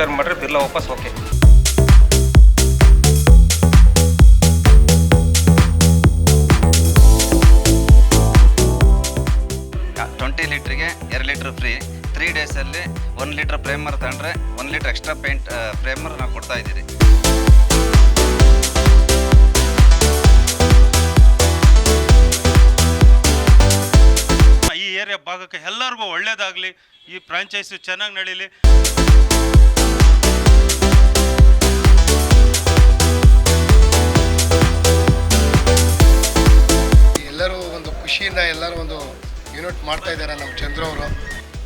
Repair ಮಾಡಿದ್ರೆ ಬಿಲ್ಲ ವಾಪಸ್ okay twenty ಲೀಟ್ರಿಗೆ ಎರಡು ಲೀಟ್ರ್ ಫ್ರೀ ತ್ರೀ ಡೇಸಲ್ಲಿ ಒನ್ ಲೀಟ್ರ್ ಪ್ರೇಮರ್ ತಗೊಂಡ್ರೆ one litre extra paint primer ನಾವು ಕೊಡ್ತಾ ಇದ್ದೀರಿ. ಈ ಏರಿಯಾ ಭಾಗಕ್ಕೆ ಎಲ್ಲರಿಗೂ ಒಳ್ಳೇದಾಗಲಿ. ಈ ಫ್ರಾಂಚೈಸಿ ಚೆನ್ನಾಗಿ ನಡೀಲಿ. ಎಲ್ಲರೂ ಒಂದು ಖುಷಿಯಿಂದ ಎಲ್ಲರೂ ಒಂದು ಯೂನಿಟ್ ಮಾಡ್ತಾ ಇದ್ದಾರೆ ನಮ್ಮ ಚಂದ್ರ ಅವರು.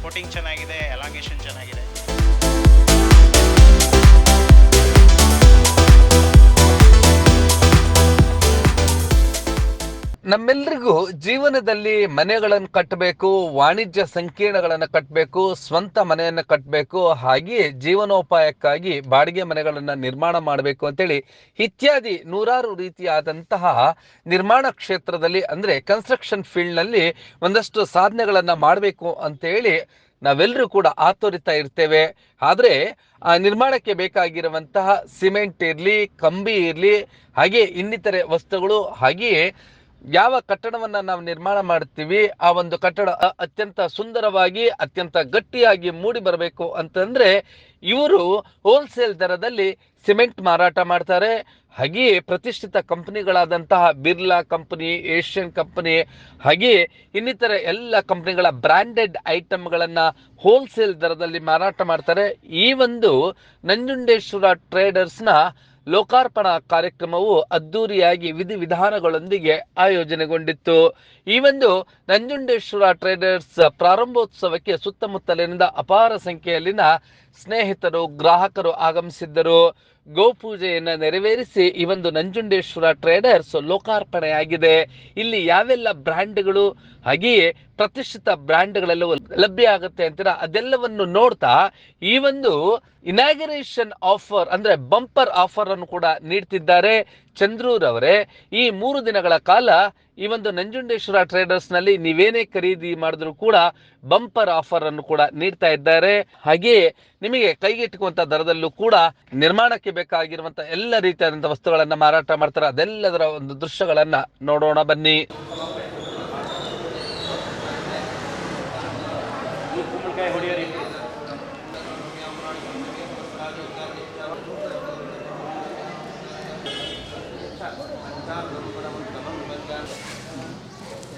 ಕೋಟಿಂಗ್ ಚೆನ್ನಾಗಿದೆ ಎಲಾಂಗೇಷನ್ ಚೆನ್ನಾಗಿದೆ. ನಮ್ಮೆಲ್ರಿಗೂ ಜೀವನದಲ್ಲಿ ಮನೆಗಳನ್ನು ಕಟ್ಟಬೇಕು ವಾಣಿಜ್ಯ ಸಂಕೀರ್ಣಗಳನ್ನು ಕಟ್ಟಬೇಕು ಸ್ವಂತ ಮನೆಯನ್ನು ಕಟ್ಟಬೇಕು ಹಾಗೆಯೇ ಜೀವನೋಪಾಯಕ್ಕಾಗಿ ಬಾಡಿಗೆ ಮನೆಗಳನ್ನು ನಿರ್ಮಾಣ ಮಾಡಬೇಕು ಅಂತೇಳಿ ಇತ್ಯಾದಿ ನೂರಾರು ರೀತಿಯಾದಂತಹ ನಿರ್ಮಾಣ ಕ್ಷೇತ್ರದಲ್ಲಿ ಅಂದರೆ ಕನ್ಸ್ಟ್ರಕ್ಷನ್ ಫೀಲ್ಡ್ನಲ್ಲಿ ಒಂದಷ್ಟು ಸಾಧನೆಗಳನ್ನು ಮಾಡಬೇಕು ಅಂತೇಳಿ ನಾವೆಲ್ಲರೂ ಕೂಡ ಆತೋರಿತಾ ಇರ್ತೇವೆ. ಆದರೆ ಆ ನಿರ್ಮಾಣಕ್ಕೆ ಬೇಕಾಗಿರುವಂತಹ ಸಿಮೆಂಟ್ ಇರಲಿ, ಕಂಬಿ ಇರಲಿ, ಹಾಗೆ ಇನ್ನಿತರೆ ವಸ್ತುಗಳು, ಹಾಗೆಯೇ ಯಾವ ಕಟ್ಟಡವನ್ನ ನಾವು ನಿರ್ಮಾಣ ಮಾಡ್ತೀವಿ, ಆ ಒಂದು ಕಟ್ಟಡ ಅತ್ಯಂತ ಸುಂದರವಾಗಿ, ಅತ್ಯಂತ ಗಟ್ಟಿಯಾಗಿ ಮೂಡಿ ಬರಬೇಕು ಅಂತಂದ್ರೆ ಇವರು ಹೋಲ್ಸೇಲ್ ದರದಲ್ಲಿ ಸಿಮೆಂಟ್ ಮಾರಾಟ ಮಾಡ್ತಾರೆ. ಹಾಗೆಯೇ ಪ್ರತಿಷ್ಠಿತ ಕಂಪನಿಗಳಾದಂತಹ ಬಿರ್ಲಾ ಕಂಪನಿ, ಏಷ್ಯನ್ ಕಂಪನಿ, ಹಾಗೆಯೇ ಇನ್ನಿತರ ಎಲ್ಲ ಕಂಪನಿಗಳ ಬ್ರ್ಯಾಂಡೆಡ್ ಐಟಮ್ಗಳನ್ನು ಹೋಲ್ಸೇಲ್ ದರದಲ್ಲಿ ಮಾರಾಟ ಮಾಡ್ತಾರೆ. ಈ ಒಂದು ನಂಜುಂಡೇಶ್ವರ ಟ್ರೇಡರ್ಸ್ನ ಲೋಕಾರ್ಪಣಾ ಕಾರ್ಯಕ್ರಮವು ಅದ್ದೂರಿಯಾಗಿ ವಿಧಿವಿಧಾನಗಳೊಂದಿಗೆ ಆಯೋಜನೆಗೊಂಡಿತ್ತು. ಈ ಒಂದು ನಂಜುಂಡೇಶ್ವರ ಟ್ರೇಡರ್ಸ್ ಪ್ರಾರಂಭೋತ್ಸವಕ್ಕೆ ಸುತ್ತಮುತ್ತಲಿನಿಂದ ಅಪಾರ ಸಂಖ್ಯೆಯಲ್ಲಿನ ಸ್ನೇಹಿತರು, ಗ್ರಾಹಕರು ಆಗಮಿಸಿದ್ದರು. ಗೋಪೂಜೆಯನ್ನು ನೆರವೇರಿಸಿ ಈ ಒಂದು ನಂಜುಂಡೇಶ್ವರ ಟ್ರೇಡರ್ಸ್ ಲೋಕಾರ್ಪಣೆಯಾಗಿದೆ. ಇಲ್ಲಿ ಯಾವೆಲ್ಲ ಬ್ರ್ಯಾಂಡ್ಗಳು, ಹಾಗೆಯೇ ಪ್ರತಿಷ್ಠಿತ ಬ್ರ್ಯಾಂಡ್ಗಳೆಲ್ಲವೂ ಲಭ್ಯ ಆಗುತ್ತೆ ಅಂತೀರ? ಅದೆಲ್ಲವನ್ನು ನೋಡ್ತಾ ಈ ಒಂದು ಇನಾಗರೇಷನ್ ಆಫರ್ ಅಂದ್ರೆ ಬಂಪರ್ ಆಫರ್ ಅನ್ನು ಕೂಡ ನೀಡ್ತಿದ್ದಾರೆ. ಚಂದ್ರೂರ್ ಅವರೇ ಈ ಮೂರು ದಿನಗಳ ಕಾಲ ಈ ಒಂದು ನಂಜುಂಡೇಶ್ವರ ಟ್ರೇಡರ್ಸ್ನಲ್ಲಿ ನೀವೇನೇ ಖರೀದಿ ಮಾಡಿದ್ರು ಕೂಡ ಬಂಪರ್ ಆಫರ್ ಅನ್ನು ಕೂಡ ನೀಡ್ತಾ ಇದ್ದಾರೆ. ಹಾಗೆಯೇ ನಿಮಗೆ ಕೈಗೆಟುಕುವಂತ ದರದಲ್ಲೂ ಕೂಡ ನಿರ್ಮಾಣಕ್ಕೆ ಬೇಕಾಗಿರುವಂತ ಎಲ್ಲ ರೀತಿಯಾದಂತಹ ವಸ್ತುಗಳನ್ನ ಮಾರಾಟ ಮಾಡ್ತಾರೆ. ಅದೆಲ್ಲದರ ಒಂದು ದೃಶ್ಯಗಳನ್ನ ನೋಡೋಣ ಬನ್ನಿ.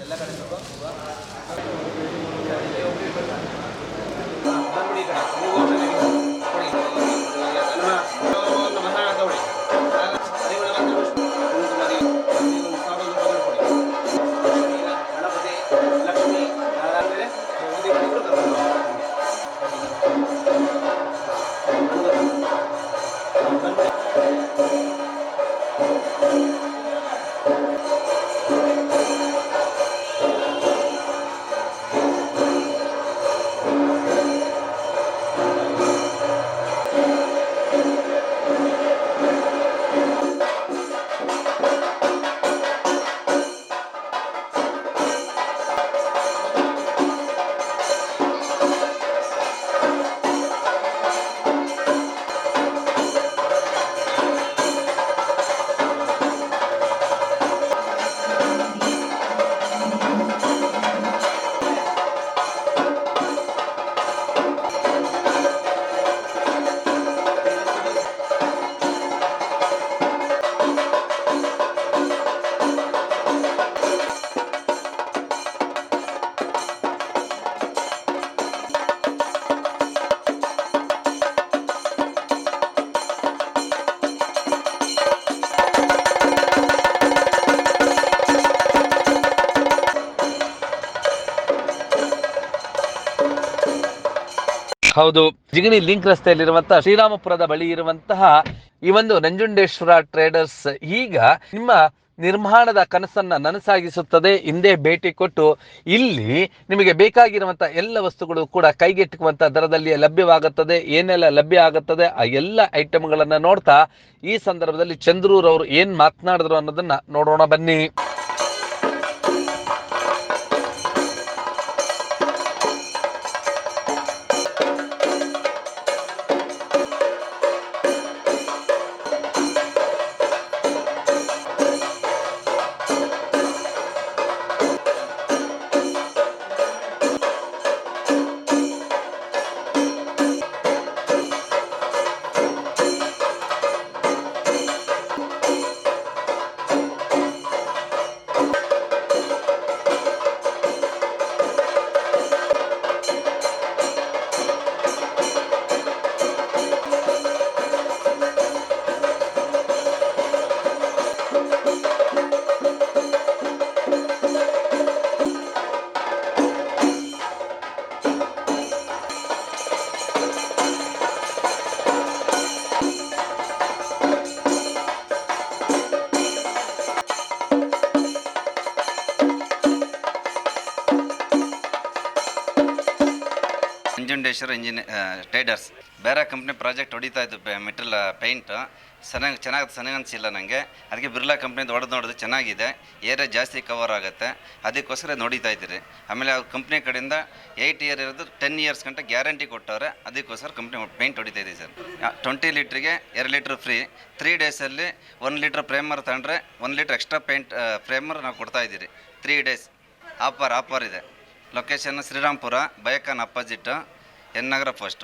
ಎಲ್ಲ ಕಡೆ ಸ್ವಲ್ಪ ಹೌದು. ಜಿಗಣಿ ಲಿಂಕ್ ರಸ್ತೆಯಲ್ಲಿರುವಂತಹ ಶ್ರೀರಾಮಪುರದ ಬಳಿ ಇರುವಂತಹ ಈ ಒಂದು ನಂಜುಂಡೇಶ್ವರ ಟ್ರೇಡರ್ಸ್ ಈಗ ನಿಮ್ಮ ನಿರ್ಮಾಣದ ಕನಸನ್ನ ನನಸಾಗಿಸುತ್ತದೆ. ಹಿಂದೆ ಭೇಟಿ ಕೊಟ್ಟು ಇಲ್ಲಿ ನಿಮಗೆ ಬೇಕಾಗಿರುವಂತಹ ಎಲ್ಲ ವಸ್ತುಗಳು ಕೂಡ ಕೈಗೆಟುಕುವಂತ ದರದಲ್ಲಿ ಲಭ್ಯವಾಗುತ್ತದೆ. ಏನೆಲ್ಲ ಲಭ್ಯ ಆಗುತ್ತದೆ? ಆ ಎಲ್ಲ ಐಟಮ್ಗಳನ್ನ ನೋಡ್ತಾ ಈ ಸಂದರ್ಭದಲ್ಲಿ ಚಂದ್ರೂರ್ ಅವರು ಏನ್ ಮಾತನಾಡಿದ್ರು ಅನ್ನೋದನ್ನ ನೋಡೋಣ ಬನ್ನಿ. ಚಾಮುಂಡೇಶ್ವರ ಇಂಜಿನಿ ಟೈಡರ್ಸ್. ಬೇರೆ ಕಂಪ್ನಿ ಪ್ರಾಜೆಕ್ಟ್ ಹೊಡಿತಾ ಇದ್ದು ಮೆಟ್ರಲ್ ಪೇಂಟ್ ಚೆನ್ನಾಗಿ ಚೆನ್ನಾಗಿ ಚೆನ್ನಾಗಿ ಅನಿಸಿಲ್ಲ ನನಗೆ ಅದಕ್ಕೆ ಬಿರ್ಲಾ ಕಂಪ್ನಿದು ಹೊಡೆದು ನೋಡಿದ್ರೆ ಚೆನ್ನಾಗಿದೆ. ಏರಿಯಾ ಜಾಸ್ತಿ ಕವರ್ ಆಗುತ್ತೆ. ಅದಕ್ಕೋಸ್ಕರ ನೋಡಿತಾ ಇದ್ದೀರಿ. ಆಮೇಲೆ ಅವ್ರ ಕಂಪ್ನಿ ಕಡೆಯಿಂದ ಏಯ್ಟ್ ಇಯರ್ ಇರೋದು ಟೆನ್ ಇಯರ್ಸ್ ಗಂಟೆ ಗ್ಯಾರಂಟಿ ಕೊಟ್ಟವ್ರೆ. ಅದಕ್ಕೋಸ್ಕರ ಕಂಪ್ನಿ ಪೇಂಟ್ ಹೊಡಿತಾ ಇದ್ದೀವಿ ಸರ್. ಟ್ವೆಂಟಿ ಲೀಟ್ರಿಗೆ ಎರಡು ಲೀಟ್ರ್ ಫ್ರೀ ತ್ರೀ ಡೇಸಲ್ಲಿ ಒನ್ ಲೀಟ್ರ್ ಫ್ರೇಮರ್ ತಗೊಂಡ್ರೆ one litre extra paint primer ನಾವು ಕೊಡ್ತಾ ಇದ್ದೀರಿ. ತ್ರೀ ಡೇಸ್ ಆಫರ್ ಆಫರ್ ಇದೆ. ಲೊಕೇಶನ್ ಶ್ರೀರಾಮ್ಪುರ ಬಯಕಾನ್ ಅಪೋಸಿಟ್ ఎన్ నగర ఫస్ట్.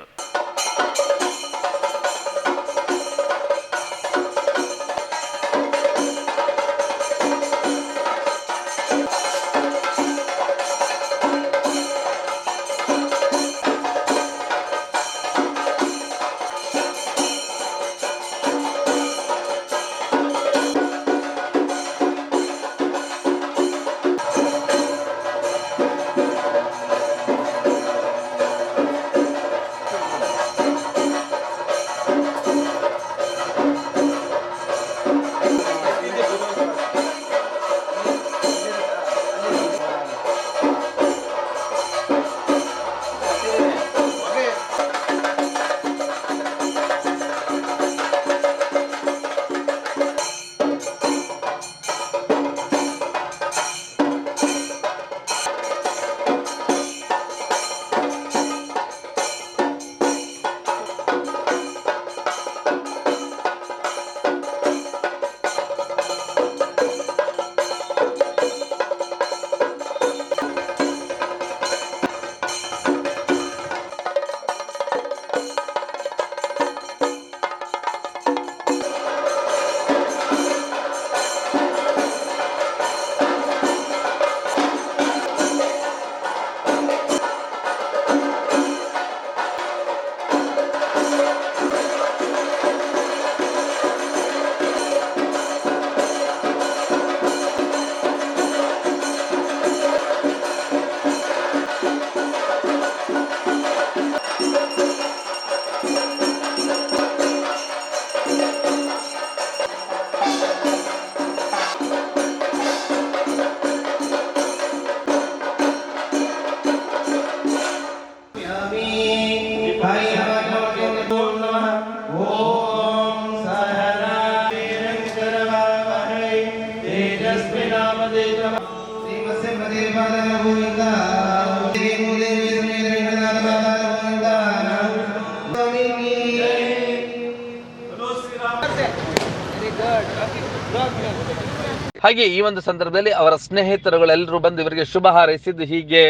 ಹಾಗೆ ಈ ಒಂದು ಸಂದರ್ಭದಲ್ಲಿ ಅವರ ಸ್ನೇಹಿತರುಗಳೆಲ್ಲರೂ ಬಂದು ಇವರಿಗೆ ಶುಭ ಹಾರೈಸಿದ್ದು ಹೀಗೆ.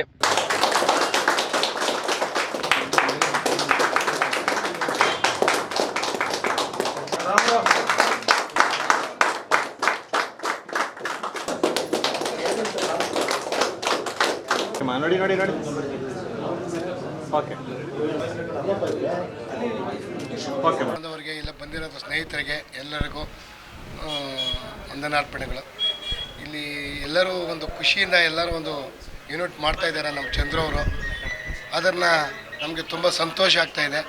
ನೋಡಿ ನೋಡಿ ನೋಡಿ ಓಕೆ. ಓಕೆ. ಬಂದವರಿಗೆ ಇಲ್ಲ ಬಂದಿರೋ ಸ್ನೇಹಿತರಿಗೆ ಎಲ್ಲರಿಗೂ ವಂದನಾರ್ಪಣೆಗಳು. ಇಲ್ಲಿ ಎಲ್ಲರೂ ಒಂದು ಖುಷಿಯಿಂದ ಎಲ್ಲರೂ ಒಂದು ಯೂನಿಟ್ ಮಾಡ್ತಾ ಇದ್ದಾರೆ ನಮ್ಮ ಚಂದ್ರ ಅವರು. ಅದನ್ನು ನಮಗೆ ತುಂಬ ಸಂತೋಷ ಆಗ್ತಾ ಇದೆ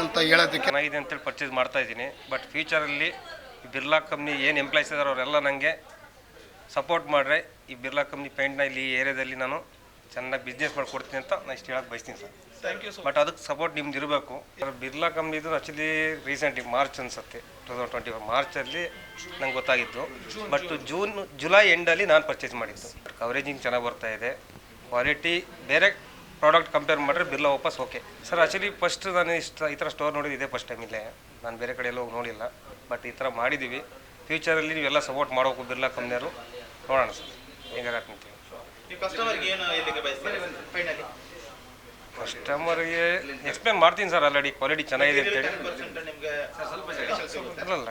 ಅಂತ ಹೇಳೋದಕ್ಕೆ ಚೆನ್ನಾಗಿದೆ ಅಂತೇಳಿ ಪರ್ಚೇಸ್ ಮಾಡ್ತಾ ಇದ್ದೀನಿ. ಬಟ್ ಫ್ಯೂಚರಲ್ಲಿ ಬಿರ್ಲಾ ಕಂಪ್ನಿ ಏನು ಎಂಪ್ಲಾಯ್ಸ್ ಇದ್ದಾರೆ ಅವರೆಲ್ಲ ನನಗೆ ಸಪೋರ್ಟ್ ಮಾಡ್ರೆ ಈ ಬಿರ್ಲಾ ಕಂಪ್ನಿ ಪೇಂಟ್ನ ಇಲ್ಲಿ ಈ ಏರಿಯಾದಲ್ಲಿ ನಾನು ಚೆನ್ನಾಗಿ ಬಿಸ್ನೆಸ್ ಮಾಡಿಕೊಡ್ತೀನಿ ಅಂತ ನಾನು ಇಷ್ಟು ಹೇಳಕ್ಕೆ ಬಯಸ್ತೀನಿ ಸರ್. ಥ್ಯಾಂಕ್ ಯು ಬಟ್ ಅದಕ್ಕೆ ಸಪೋರ್ಟ್ ನಿಮ್ದು ಇರಬೇಕು. ಬಿರ್ಲಾ ಕಂಪ್ನಿದು ಆ್ಯಕ್ಚುಲಿ ರೀಸೆಂಟ್ಲಿ ಮಾರ್ಚ್ ಅನ್ಸುತ್ತೆ ಟೂ ತೌಸಂಡ್ ಟ್ವೆಂಟಿ ಫೈವ್ ಮಾರ್ಚಲ್ಲಿ ನಂಗೆ ಗೊತ್ತಾಗಿತ್ತು ಬಟ್ ಜೂನ್ ಜುಲೈ ಎಂಡಲ್ಲಿ ನಾನು ಪರ್ಚೇಸ್ ಮಾಡಿದ್ದು. ಕವರೇಜಿಂಗ್ ಚೆನ್ನಾಗಿ ಬರ್ತಾ ಇದೆ. ಕ್ವಾಲಿಟಿ ಬೇರೆ ಪ್ರಾಡಕ್ಟ್ ಕಂಪೇರ್ ಮಾಡಿದ್ರೆ ಬಿರ್ಲಾ ವಾಪಸ್ ಓಕೆ ಸರ್ ಆ್ಯಕ್ಚುಲಿ ಫಸ್ಟ್ ನಾನು ಇಷ್ಟ ಈ ಥರ ಸ್ಟೋರ್ ನೋಡಿದ್ದು ಇದೇ ಫಸ್ಟ್ ಟೈಮ್ ಇಲ್ಲೇ. ನಾನು ಬೇರೆ ಕಡೆ ಎಲ್ಲ ಹೋಗಿ ನೋಡಿಲ್ಲ. ಬಟ್ ಈ ಥರ ಮಾಡಿದ್ದೀವಿ ಫ್ಯೂಚರಲ್ಲಿ ನೀವೆಲ್ಲ ಸಪೋರ್ಟ್ ಮಾಡೋಕು ಬಿರ್ಲಾ ಕಂಪ್ನಿಯವರು ನೋಡೋಣ ಸರ್ ಹೆಂಗಾಗತ್ತೆ ಕಸ್ಟಮರ್ಗೆ ಎಕ್ಸ್ಪ್ಲೇನ್ ಮಾಡ್ತೀನಿ ಸರ್ ಆಲ್ರೆಡಿ ಕ್ವಾಲಿಟಿ ಚೆನ್ನಾಗಿದೆ ಅಂತೇಳಿ. ಅಲ್ಲಲ್ಲ,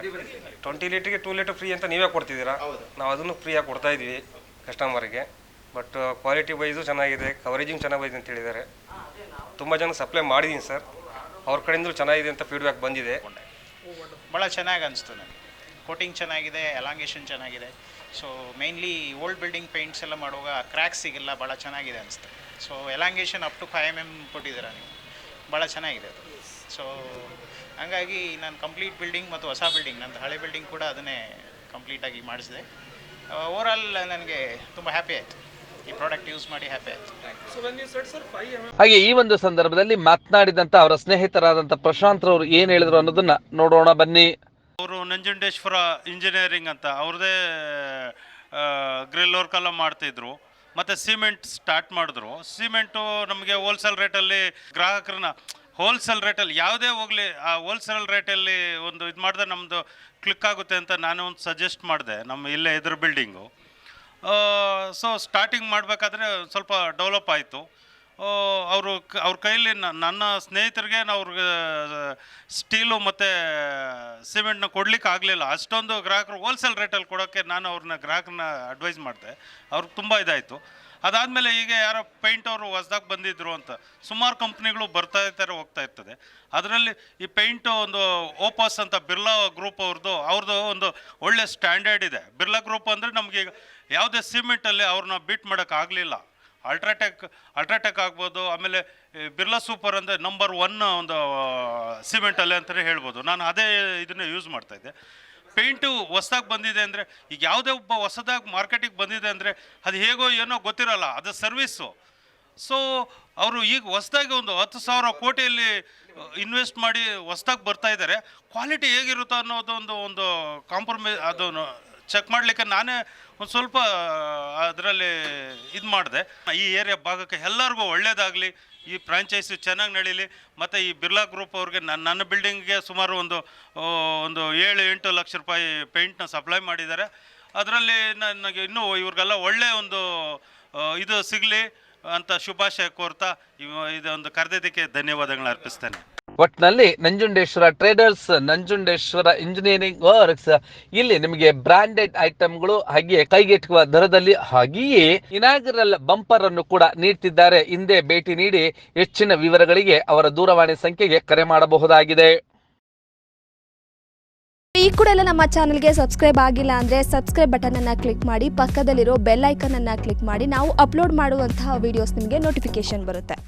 ಟ್ವೆಂಟಿ ಲೀಟ್ರಿಗೆ ಟೂ ಲೀಟರ್ ಫ್ರೀ ಅಂತ ನೀವೇ ಕೊಡ್ತಿದ್ದೀರಾ? ನಾವು ಅದನ್ನು ಫ್ರೀಯಾಗಿ ಕೊಡ್ತಾ ಇದ್ವಿ ಕಸ್ಟಮರ್ಗೆ. ಬಟ್ ಕ್ವಾಲಿಟಿ ವೈಸು ಚೆನ್ನಾಗಿದೆ, ಕವರೇಜಿಂಗ್ ಚೆನ್ನಾಗಿ ಬಂದಿದೆ ಅಂತ ಹೇಳಿದ್ದಾರೆ. ತುಂಬ ಜನ ಸಪ್ಲೈ ಮಾಡಿದ್ದೀನಿ ಸರ್. ಅವ್ರ ಕಡೆಯಿಂದಲೂ ಚೆನ್ನಾಗಿದೆ ಅಂತ ಫೀಡ್ಬ್ಯಾಕ್ ಬಂದಿದೆ. ಭಾಳ ಚೆನ್ನಾಗಿ ಅನಿಸ್ತು ನನಗೆ ಕೋಟಿಂಗ್ ಚೆನ್ನಾಗಿದೆ ಎಲಾಂಗೇಷನ್ ಚೆನ್ನಾಗಿದೆ. So mainly old building paints ಎಲ್ಲ ಮಾಡುವಾಗ ಕ್ರ್ಯಾಕ್ಸ್ ಸಿಗಲ್ಲ ಭಾಳ ಚೆನ್ನಾಗಿದೆ ಅನಿಸುತ್ತೆ so elongation up to five M M ಕೊಟ್ಟಿದ್ದೀರಾ ನೀವು? ಭಾಳ ಚೆನ್ನಾಗಿದೆ ಅದು. ಸೊ ಹಂಗಾಗಿ ನಾನು ಕಂಪ್ಲೀಟ್ ಬಿಲ್ಡಿಂಗ್ ಮತ್ತು ಹೊಸ ಬಿಲ್ಡಿಂಗ್ ನಂದು ಹಳೆ ಬಿಲ್ಡಿಂಗ್ ಕೂಡ ಅದನ್ನೇ ಕಂಪ್ಲೀಟಾಗಿ ಮಾಡಿಸಿದೆ. ಓವರಾಲ್ ನನಗೆ ತುಂಬ ಹ್ಯಾಪಿ ಆಯಿತು. ಈ ಪ್ರಾಡಕ್ಟ್ ಯೂಸ್ ಮಾಡಿ ಹ್ಯಾಪಿ ಆಯಿತು. ಹಾಗೆ ಈ ಒಂದು ಸಂದರ್ಭದಲ್ಲಿ ಮಾತನಾಡಿದಂತ ಅವರ ಸ್ನೇಹಿತರಾದಂಥ ಪ್ರಶಾಂತ್ ಅವರು ಏನು ಹೇಳಿದ್ರು ಅನ್ನೋದನ್ನ ನೋಡೋಣ ಬನ್ನಿ. ಅವರು ನಂಜುಂಡೇಶ್ವರ ಇಂಜಿನಿಯರಿಂಗ್ ಅಂತ ಅವ್ರದೇ ಗ್ರಿಲ್ ವರ್ಕ್ ಎಲ್ಲ ಮಾಡ್ತಿದ್ರು. ಮತ್ತು ಸಿಮೆಂಟ್ ಸ್ಟಾರ್ಟ್ ಮಾಡಿದ್ರು. ಸಿಮೆಂಟು ನಮಗೆ ಹೋಲ್ಸೇಲ್ ರೇಟಲ್ಲಿ ಗ್ರಾಹಕರನ್ನ ಹೋಲ್ಸೇಲ್ ರೇಟಲ್ಲಿ ಯಾವುದೇ ಹೋಗಲಿ, ಆ ಹೋಲ್ಸೇಲ್ ರೇಟಲ್ಲಿ ಒಂದು ಇದು ಮಾಡಿದ್ರೆ ನಮ್ಮದು ಕ್ಲಿಕ್ ಆಗುತ್ತೆ ಅಂತ ನಾನು ಒಂದು ಸಜೆಸ್ಟ್ ಮಾಡಿದೆ ನಮ್ಮ ಇಲ್ಲೇ ಎದುರು ಬಿಲ್ಡಿಂಗು ಸೊ ಸ್ಟಾರ್ಟಿಂಗ್ ಮಾಡಬೇಕಾದ್ರೆ ಸ್ವಲ್ಪ ಡೆವಲಪ್ ಆಯಿತು. ಅವರು ಅವ್ರ ಕೈಯಲ್ಲಿ ನನ್ನ ಸ್ನೇಹಿತರಿಗೆ ಅವ್ರಿಗೆ ಸ್ಟೀಲು ಮತ್ತು ಸಿಮೆಂಟ್ನ ಕೊಡ್ಲಿಕ್ಕೆ ಆಗಲಿಲ್ಲ. ಅಷ್ಟೊಂದು ಗ್ರಾಹಕರು ಹೋಲ್ಸೇಲ್ ರೇಟಲ್ಲಿ ಕೊಡೋಕ್ಕೆ ನಾನು ಅವ್ರನ್ನ ಗ್ರಾಹಕರನ್ನ ಅಡ್ವೈಸ್ ಮಾಡಿದೆ. ಅವ್ರಿಗೆ ತುಂಬ ಇದಾಯಿತು. ಅದಾದಮೇಲೆ ಈಗ ಯಾರೋ ಪೇಂಟ್ ಅವರು ಹೊಸ್ದಾಗಿ ಬಂದಿದ್ರು ಅಂತ, ಸುಮಾರು ಕಂಪ್ನಿಗಳು ಬರ್ತಾ ಇರ್ತಾರೆ ಹೋಗ್ತಾ ಇರ್ತದೆ. ಅದರಲ್ಲಿ ಈ ಪೇಂಟು ಒಂದು ಓಪಸ್ ಅಂತ ಬಿರ್ಲಾ ಗ್ರೂಪ್ ಅವ್ರದ್ದು ಅವ್ರದ್ದು ಒಂದು ಒಳ್ಳೆ ಸ್ಟ್ಯಾಂಡರ್ಡ್ ಇದೆ. ಬಿರ್ಲಾ ಗ್ರೂಪ್ ಅಂದರೆ ನಮಗೆ ಯಾವುದೇ ಸಿಮೆಂಟಲ್ಲಿ ಅವ್ರನ್ನ ಬೀಟ್ ಮಾಡೋಕ್ಕಾಗಲಿಲ್ಲ ಅಲ್ಟ್ರಾಟೆಕ್ ಅಲ್ಟ್ರಾಟೆಕ್ ಆಗ್ಬೋದು, ಆಮೇಲೆ ಬಿರ್ಲಾ ಸೂಪರ್ ಅಂದರೆ ನಂಬರ್ ಒನ್ ಒಂದು ಸಿಮೆಂಟಲ್ಲಿ ಅಂತಲೇ ಹೇಳ್ಬೋದು. ನಾನು ಅದೇ ಇದನ್ನು ಯೂಸ್ ಮಾಡ್ತಾಯಿದ್ದೆ ಪೇಂಟು ಹೊಸ್ದಾಗಿ ಬಂದಿದೆ ಅಂದರೆ, ಈಗ ಯಾವುದೇ ಒಬ್ಬ ಹೊಸದಾಗಿ ಮಾರ್ಕೆಟಿಗೆ ಬಂದಿದೆ ಅಂದರೆ, ಅದು ಹೇಗೋ ಏನೋ ಗೊತ್ತಿರಲ್ಲ, ಅದು ಸರ್ವಿಸ್ಸು ಸೊ ಅವರು ಈಗ ಹೊಸ್ದಾಗಿ ಒಂದು ಹತ್ತು ಸಾವಿರ ಕೋಟಿಯಲ್ಲಿ ಇನ್ವೆಸ್ಟ್ ಮಾಡಿ ಹೊಸ್ದಾಗಿ ಬರ್ತಾ ಇದ್ದಾರೆ. ಕ್ವಾಲಿಟಿ ಹೇಗಿರುತ್ತೋ ಅನ್ನೋದು ಒಂದು ಒಂದು ಕಾಂಪ್ರಮೈಸ್ ಅದನ್ನು ಚೆಕ್ ಮಾಡಲಿಕ್ಕೆ ನಾನೇ ಒಂದು ಸ್ವಲ್ಪ ಅದರಲ್ಲಿ ಇದು ಮಾಡಿದೆ. ಈ ಏರಿಯಾ ಭಾಗಕ್ಕೆ ಎಲ್ಲರಿಗೂ ಒಳ್ಳೇದಾಗಲಿ, ಈ ಫ್ರಾಂಚೈಸಿ ಚೆನ್ನಾಗಿ ನಡೀಲಿ, ಮತ್ತು ಈ ಬಿರ್ಲಾ ಗ್ರೂಪ್ ಅವ್ರಿಗೆ ನನ್ನ ನನ್ನ ಬಿಲ್ಡಿಂಗ್ಗೆ ಸುಮಾರು ಒಂದು ಒಂದು ಏಳು, ಎಂಟು ಲಕ್ಷ ರೂಪಾಯಿ ಪೇಂಟ್ನ ಸಪ್ಲೈ ಮಾಡಿದ್ದಾರೆ. ಅದರಲ್ಲಿ ನನಗೆ ಇನ್ನೂ ಇವ್ರಿಗೆಲ್ಲ ಒಳ್ಳೆಯ ಒಂದು ಇದು ಸಿಗಲಿ ಅಂತ ಶುಭಾಶಯ ಕೋರ್ತಾ ಇದೊಂದು ಕರೆದಿದ್ದಕ್ಕೆ ಧನ್ಯವಾದಗಳನ್ನ ಅರ್ಪಿಸ್ತೇನೆ. ಒಟ್ನಲ್ಲಿ Nanjundeshwara traders Nanjundeshwara engineering works ಇಲ್ಲಿ ನಿಮಗೆ ಬ್ರಾಂಡೆಡ್ ಐಟಮ್ಗಳು ಹಾಗೆಯೇ ಕೈಗೆಟುಕುವ ದರದಲ್ಲಿ ಹಾಗೆಯೇ ಇನಾಗರಲ್ ಬಂಪರ್ ಅನ್ನು ಕೂಡ ನೀಡ್ತಿದ್ದಾರೆ. ಹಿಂದೆ ಭೇಟಿ ನೀಡಿ ಹೆಚ್ಚಿನ ವಿವರಗಳಿಗೆ ಅವರ ದೂರವಾಣಿ ಸಂಖ್ಯೆಗೆ ಕರೆ ಮಾಡಬಹುದಾಗಿದೆ. ಈ ಕೂಡ ಎಲ್ಲ ನಮ್ಮ ಚಾನಲ್ಗೆ ಸಬ್ಸ್ಕ್ರೈಬ್ ಆಗಿಲ್ಲ ಅಂದರೆ ಸಬ್ಸ್ಕ್ರೈಬ್ ಬಟನನ್ನು ಕ್ಲಿಕ್ ಮಾಡಿ, ಪಕ್ಕದಲ್ಲಿರೋ ಬೆಲ್ ಐಕನನ್ನು ಕ್ಲಿಕ್ ಮಾಡಿ, ನಾವು ಅಪ್ಲೋಡ್ ಮಾಡುವಂತಹ ವಿಡಿಯೋಸ್ ನಿಮಗೆ ನೋಟಿಫಿಕೇಶನ್ ಬರುತ್ತೆ.